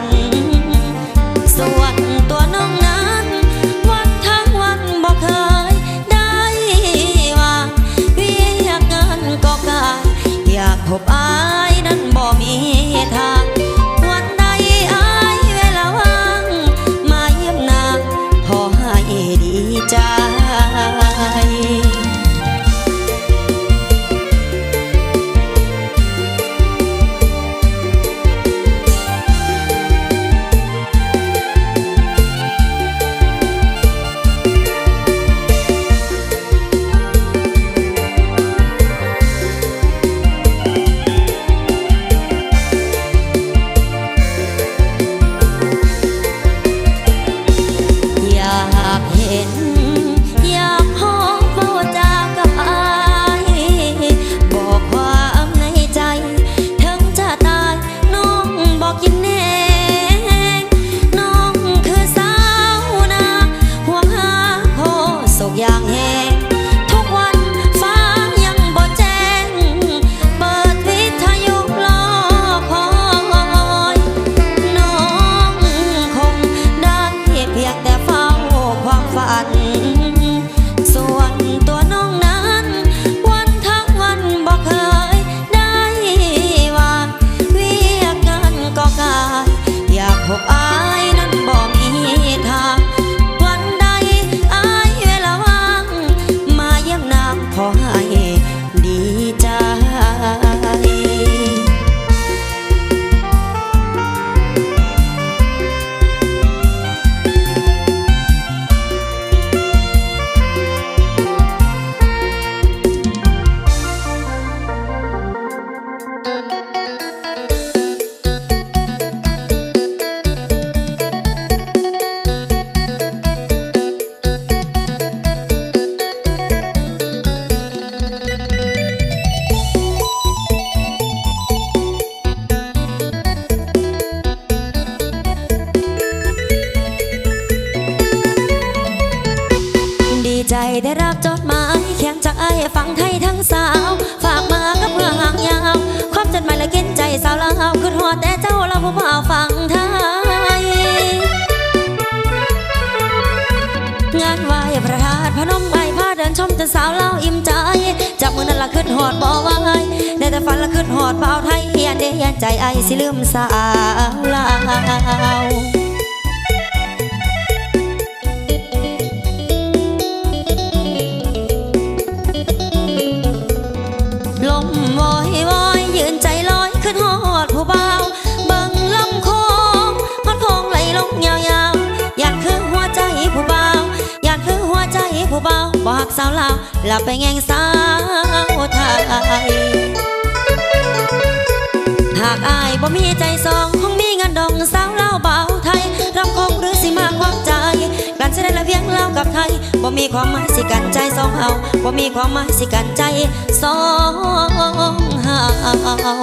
รค์สวรรค์ แต่สาวเล่าอิ่มใจจับมือนั่นละขึ้นหอดบ่ไว้ได้แต่ฝันละขึ้นหอดเบาไทยเฮียนเดียนใจไอ้สิลืมสาวเล่า เบาบอกสาวลาวหลับไปแง่งสาวไทยหากอายบ่มีใจสองคงมีเงินดองสาวลาวเบาไทยรำคงหรือสิมาความใจกันเได้ละเพียงเล่ากับไทยบ่มีความหมายสิกันใจสองเฮาบ่มีความหมายสิกันใจสองเฮา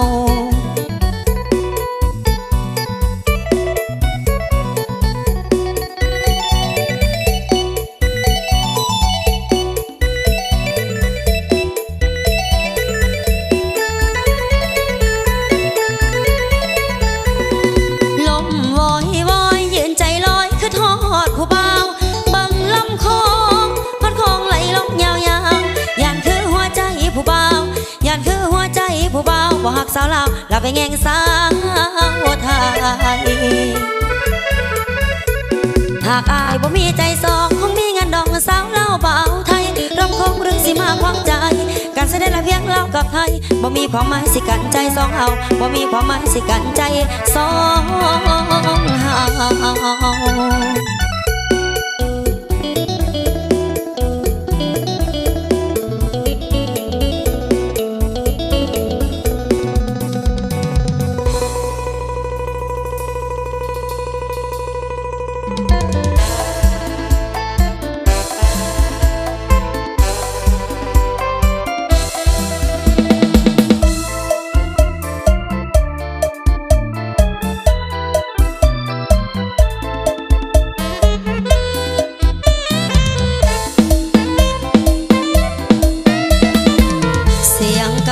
ู้บ่าวบ่หักสาวลาวลาไปแง่งสาวไทยหากอายบ่มีใจสองคงมีงานดองสาวเล่าเบาไทยรำคงเรื่องสิมาความใจ การแสดงละเพียงเล่ากับไทยบ่มีความหมายสิกันใจสองเฮาบ่มีความหมายสิกันใจสองเฮา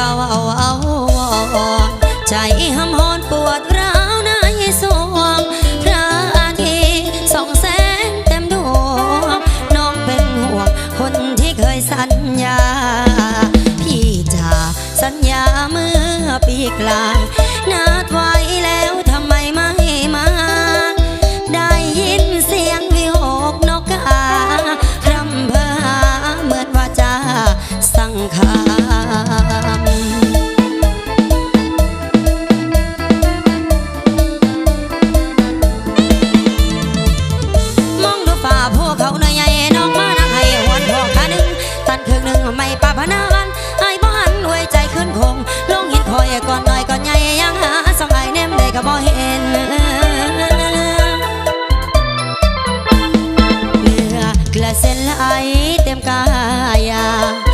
าวเอาเอาใจห้ำหอนปวดร้าวนายสวงพระอาทิตย์ส่องแสงเต็มดวงน้องเป็นห่วงคนที่เคยสัญญา พี่จะสัญญาเมื่อปีกลางนาทว่า เส้นไหลเต็มกายา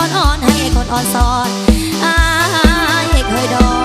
อ่อนๆให้คนอ่อนสอนอายเคยโดอ